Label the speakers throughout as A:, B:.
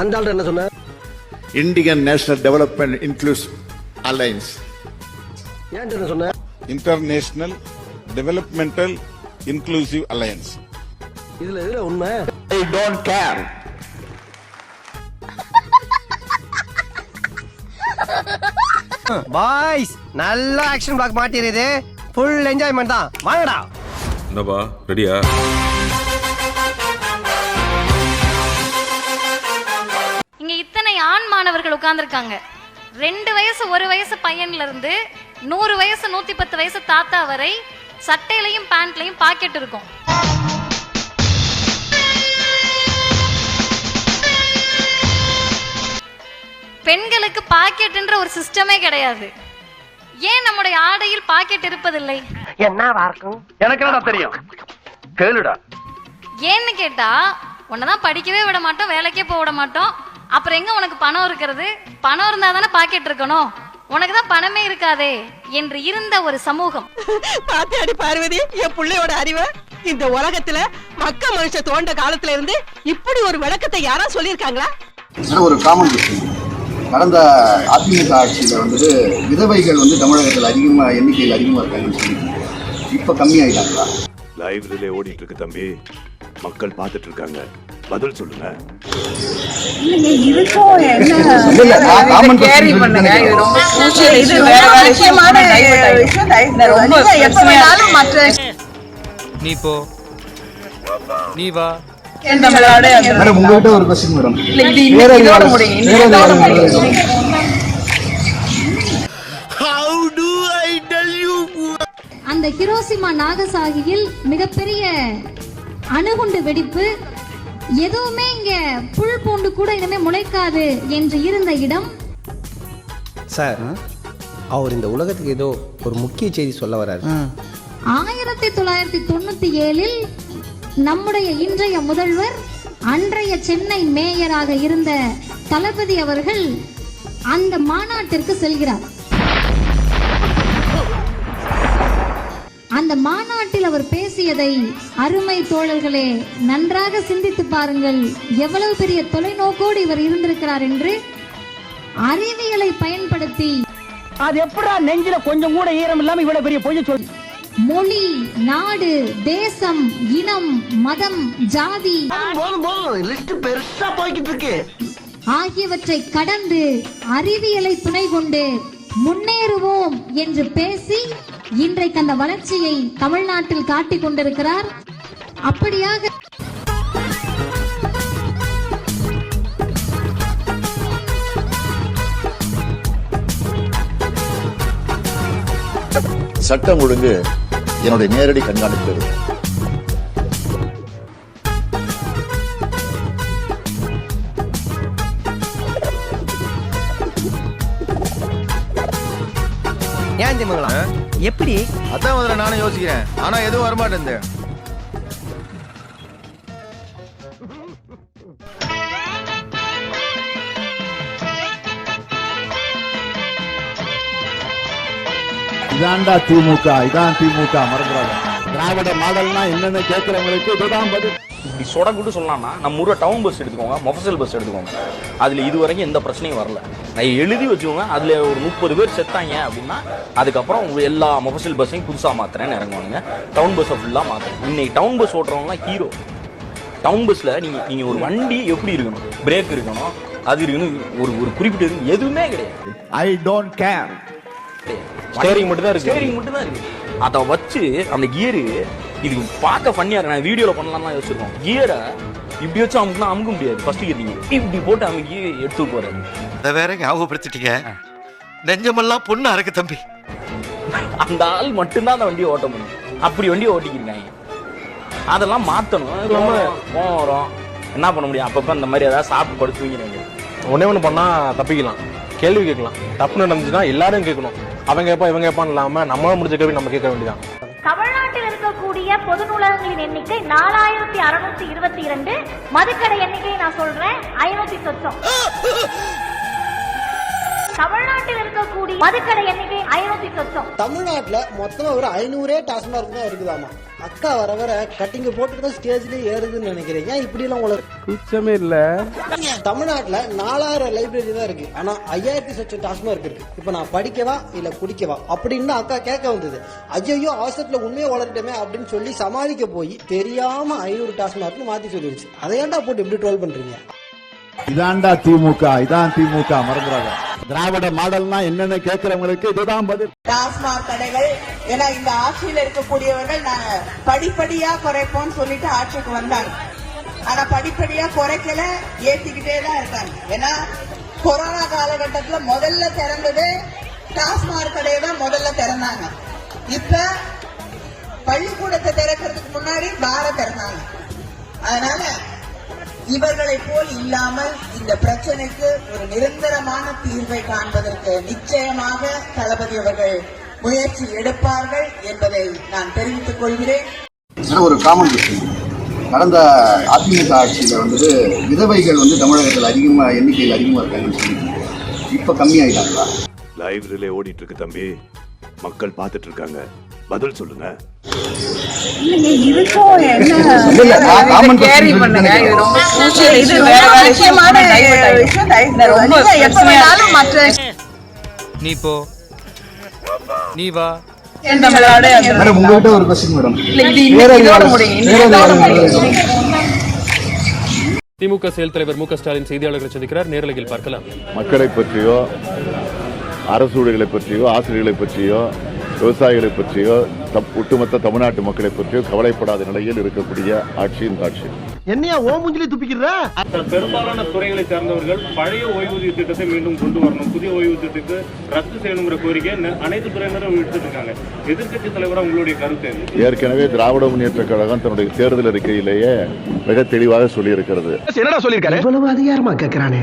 A: அந்த ஆள் என்ன சொன்ன?
B: Indian national development inclusive alliance
A: ஏன் என்ன சொன்ன?
C: இன்டர்நேஷனல் டெவலப்மெண்டல் இன்க்ளூசிவ் அலையன்ஸ்
A: இதுல எதுல உண்மை.
B: ஐ டோன்ட் கேர்
D: பாய்ஸ் நல்ல ஆக்ஷன் பிளாக் மாட்டிருது ஃபுல் என்ஜாய்மெண்ட் தான். வாங்கடா.
E: என்னப்பா ரெடியா
F: மாணவர்கள் உட்கார்ந்துருக்காங்க. ரெண்டு வயசு ஒரு வயசு பையன்ல இருந்து நூறு வயசு நூத்தி பத்து வயசு தாத்தா வரை சட்டையிலையும் பேண்ட்லயும் பாக்கெட் இருக்கும். பெண்களுக்கு பாக்கெட்ன்ற ஒரு சிஸ்டமே கிடையாது. ஏன் நம்முடைய ஆடையில் பாக்கெட் இருப்பதில்லை?
D: இருக்கும்
G: எனக்கு தெரியும்? கேளுடா.
F: ஏன்னு கேட்டா உன்னதான் படிக்கவே விட மாட்டோம் வேலைக்கே போக விட மாட்டோம். அப்புறம் எங்க உனக்கு பணம் இருக்கிறது? பணம் இருந்தா தானே பாக்கெட் இருக்கணும். உனக்கு தான் பணமே இருக்காதே என்று இருந்த ஒரு சமூகம்.
H: பாத்தியாடி பார்வதி என் புள்ளையோட அறிவை? இந்த உலகத்துல மக்க மனுஷ தோண்ட காலத்துல இருந்து இப்படி ஒரு விளக்கத்தை யாரா சொல்லியிருக்காங்களா?
I: ஒரு காமன் கொஸ்டின் கடந்த அதிமுக ஆட்சியில் வந்துட்டு விதவைகள் வந்து தமிழகத்தில் அதிகமாக எண்ணிக்கையில் அதிகமாக இருக்காங்கன்னு சொல்லியிருக்காங்க. இப்போ கம்மியாயிட்டாங்களா?
J: லைவ் ரிலே ஓடிட்டு இருக்கு தம்பி. மக்கள் பார்த்துட்டு இருக்காங்க. பதில் சொல்லுங்க.
I: இல்ல, இல்ல, நான் common question சொல்லிட்டு
D: நீ போ. நீ வா.
I: மேடம் உங்ககிட்ட ஒரு கொஸ்டின் மேடம்
F: அந்த ஹிரோசிமா நாகசாகியில் மிகப்பெரிய அணுகுண்டு வெடிப்பு எதுவுமே இங்க புல் பூண்டு கூட இனிமே முளைக்காது என்று இருந்த இடம்
D: சார் அவர் இந்த உலகத்துக்கு ஏதோ ஒரு முக்கிய செய்தி சொல்ல வராரு
F: ஆயிரத்தி தொள்ளாயிரத்தி தொண்ணூத்தி ஏழில் நம்முடைய இன்றைய முதல்வர் அன்றைய சென்னை மேயராக இருந்த தளபதி அவர்கள் அந்த மாநாட்டிற்கு செல்கிறார். அந்த மாநாட்டில் அவர் பேசியதை அருமை தோழர்களே நன்றாக சிந்தித்து பாருங்கள். எவ்வளவு பெரிய தொலைநோக்கோடு இவர் இருந்திருக்கிறார் என்று அறிவியலை பயன்படுத்தி
H: அது எப்படா நெஞ்சில கொஞ்சம் கூட ஈரம் இல்லாம இவ்வளவு பெரிய பொய்ய சொல்லி
F: மொழி நாடு தேசம் இனம் மதம் ஜாதி
A: பெருசா போய்கிட்டு இருக்கு.
F: ஆகியவற்றை கடந்து அறிவியலை துணை கொண்டு முன்னேறுவோம் என்று பேசி இன்றைக்கு அந்த வளர்ச்சியை தமிழ்நாட்டில் காட்டிக் கொண்டிருக்கிறார். அப்படியாக
B: சட்டம் ஒழுங்கு என்னுடைய நேரடி கண்காணிப்பு
D: ஏன் திமுங்களா எப்படி?
G: அதான் முதல்ல நானும் யோசிக்கிறேன். ஆனா எதுவும் வரமாட்டேன்
B: இதான்டா திமுக இதான் திமுக மறந்துடாத. திராவிட மாடல்னா என்னன்னு கேட்கிறவங்களுக்கு இதுதான் பதில்.
G: இப்படி சொடக்குட்டு சொல்லலாம்னா நம்ம ஊர்ல டவுன் பஸ் எடுத்துக்கோங்க மொஃபசல் பஸ் எடுத்துக்கோங்க. அதுல இது வரைக்கும் எந்த பிரச்சனையும் வரல. நான் எழுதி வச்சுக்கோங்க அதுல ஒரு முப்பது பேர் செத்தாங்க அப்படின்னா அதுக்கப்புறம் உங்க எல்லா மொஃபசல் பஸ்ஸையும் புதுசா மாத்துறேன்னு இறங்குவானுங்க. டவுன் பஸ்ஸை ஃபுல்லா மாத்துறேன். இன்னைக்கு டவுன் பஸ் ஓட்டுறவங்கலாம் ஹீரோ டவுன் பஸ்ல நீங்க நீங்க ஒரு வண்டி எப்படி இருக்கணும்? பிரேக் இருக்கணும் அது இருக்கணும் ஒரு ஒரு குறிப்பிட்ட எதுவுமே கிடையாது.
B: ஐ டோன்ட் கேர்
G: ஸ்டேரிங் மட்டும் தான் இருக்கு. ஸ்டேரிங் மட்டும் தான் இருக்கு. அதை வச்சு அந்த கியரு இது பார்க்க ஃபன்னியா இருக்கு. நான் வீடியோல பண்ணலாம்லாம் யோசிச்சிருக்கோம். கியரை இப்படி வச்சு அமுக்குனா அமுக்க முடியாது. ஃபர்ஸ்ட் கியர் நீங்க இப்படி போட்டு அமுக்கி எடுத்து போறாரு
D: அதை வேற ஞாபகப்படுத்திட்டீங்க? நெஞ்சமெல்லாம் பொண்ணா இருக்கு தம்பி.
G: அந்த ஆள் மட்டும்தான் அந்த வண்டியை ஓட்ட முடியும். அப்படி வண்டியை ஓட்டிக்கிருக்காங்க. அதெல்லாம் மாத்தணும். ரொம்ப கோவம் வரும். என்ன பண்ண முடியும்? அப்பப்ப இந்த மாதிரி ஏதாவது சாப்பிட்டு படுத்து தூங்கிடுங்க
K: ஒன்னே ஒன்று பண்ணா தப்பிக்கலாம். கேள்வி கேட்கலாம். தப்பு நடந்துச்சுன்னா எல்லாரும் கேட்கணும். அவங்க கேட்பா இவங்க கேட்பான்னு இல்லாம நம்மளால முடிஞ்ச கேள்வி நம்ம கேட்க வேண்டியதான்
F: இருக்கக்கூடிய பொது நூலகங்களின் எண்ணிக்கை நாலாயிரத்தி அறுநூத்தி இருபத்தி இரண்டு. மதுக்கடை எண்ணிக்கை நான் சொல்றேன். ஐநூத்தி சொச்சம் தமிழ்நாட்டில் இருக்கக்கூடிய மதுக்கடை எண்ணிக்கை ஐநூத்தி சொச்சம்
L: தமிழ்நாட்டுல மொத்தமா ஒரு ஐநூறே டாஸ்மார்க் தான் இருக்குதாமா? அக்கா வர வர கட்டிங்க போட்டுட்டு தான் ஸ்டேஜ்லயே ஏறுதுன்னு நினைக்கிறேன். ஏன் இப்படி எல்லாம் உங்களுக்கு
M: குச்சமே இல்ல.
L: தமிழ்நாட்டுல நாலாயிரம் லைப்ரரி தான் இருக்கு. ஆனா ஐயாயிரத்தி சொச்சம் டாஸ்மார்க் இருக்கு. இப்ப நான் படிக்கவா இல்ல குடிக்கவா? அப்படின்னு அக்கா கேட்க வந்தது. ஐயோ அவசரத்துல உண்மையை வளர்ட்டமே அப்படின்னு சொல்லி சமாளிக்க போய் தெரியாம ஐநூறு டாஸ்மார்க்னு மாத்தி சொல்லிடுச்சு அதை ஏன்டா போட்டு எப்படி ட்ரோல் பண்றீங்க?
N: இதான்டா திமுக இதான் திமுக. மறந்துடாத. திராவிட மாடல்னா என்னன்னு கேட்கிறவங்களுக்கு இதுதான் பதில்.
O: டாஸ்மாக் கடைகள் ஏன்னா இந்த ஆட்சியில் இருக்கக்கூடியவர்கள் நாங்க படிப்படியா குறைப்போம்னு சொல்லிட்டு ஆட்சிக்கு வந்தாங்க. ஆனா படிப்படியா குறைக்கல ஏத்திக்கிட்டே தான் இருக்காங்க. ஏன்னா கொரோனா காலகட்டத்துல முதல்ல திறந்தது டாஸ்மாக் கடையை தான் முதல்ல திறந்தாங்க. இப்ப பள்ளிக்கூடத்தை திறக்கிறதுக்கு முன்னாடி பார திறந்தாங்க. அதனால இவர்களை போல் இல்லாமல் இந்த பிரச்சனைக்கு ஒரு நிரந்தரமான தீர்வை காண்பதற்கு நிச்சயமாக தளபதி அவர்கள் முயற்சி எடுப்பார்கள் என்பதை நான் தெரிவித்துக் கொள்கிறேன்.
I: ஒரு காமன் கொஸ்டின் கடந்த அதிமுக ஆட்சியில் வந்துட்டு விதவைகள் வந்து தமிழகத்தில் அதிகமாக எண்ணிக்கையில் அதிகமாக இருக்காங்கன்னு சொல்லியிருக்கீங்க இப்போ கம்மியாயிட்டாங்களா?
P: லைவ் ரிலே ஓடிட்டு இருக்கு தம்பி. மக்கள் பார்த்துட்டு இருக்காங்க. பதில் சொல்லுங்க.
Q: நீ போ. நீ வா.
I: மேடம் உங்ககிட்ட ஒரு கொஸ்டின் மேடம் பேரறிவாளர் பேரறிவாளர்
Q: திமுக செயல் தலைவர் மு க ஸ்டாலின் செய்தியாளர்களை சந்திக்கிறார். நேரலையில் பார்க்கலாம்.
N: மக்களை பற்றியோ அரசு ஊழியர்களை பற்றியோ ஆசிரியர்களை பற்றியோ விவசாயிகளை பற்றியோ ஒட்டுமொத்த தமிழ்நாட்டு மக்களை பற்றியோ கவலைப்படாத நிலையில் இருக்கக்கூடிய ஆட்சி இந்த ஆட்சி
L: என்னையா ஓ மூஞ்சிலே துப்பிக்கிறா?
M: பெரும்பாலான துறைகளை சார்ந்தவர்கள் பழைய ஓய்வூதிய திட்டத்தை மீண்டும் கொண்டு வரணும். புதிய ஓய்வு திட்டத்தை ரத்து செய்யணுங்கிற கோரிக்கை அனைத்து துறையினரும் எடுத்துட்டு இருக்காங்க. எதிர்க்கட்சி தலைவரா உங்களுடைய கருத்து?
N: ஏற்கனவே திராவிட முன்னேற்ற கழகம் தன்னுடைய தேர்தல் அறிக்கையிலேயே மிக தெளிவாக சொல்லியிருக்கிறது.
M: என்னடா சொல்லிருக்காரு
L: இவ்வளவு அதிகாரமா கேக்குறானே.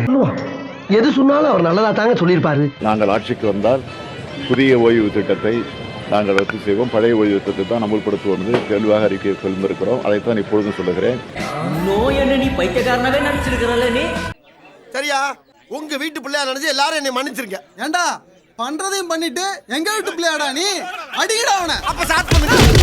L: எது சொன்னாலும் அவர் நல்லதா தாங்க சொல்லியிருப்பாரு.
N: நாங்கள் ஆட்சிக்கு வந்தால் புதிய ஓய்வு திட்டத்தை நாங்கள் ரத்து செய்வோம். பழைய ஓய்வு திட்டத்தை தான் அமுல்படுத்துவோம் என்று தெளிவாக அறிக்கை சொல்லியிருக்கிறோம் அதைத்தான் இப்பொழுதும் சொல்லுகிறேன்.
L: சரியா? உங்க வீட்டு பிள்ளையா நினைச்சு எல்லாரும் என்னை மன்னிச்சிருங்க. ஏண்டா? பண்றதையும் பண்ணிட்டு எங்க வீட்டு பிள்ளையாடா நீ? அடிக்கடா அவனை. அப்ப பண்ணுங்க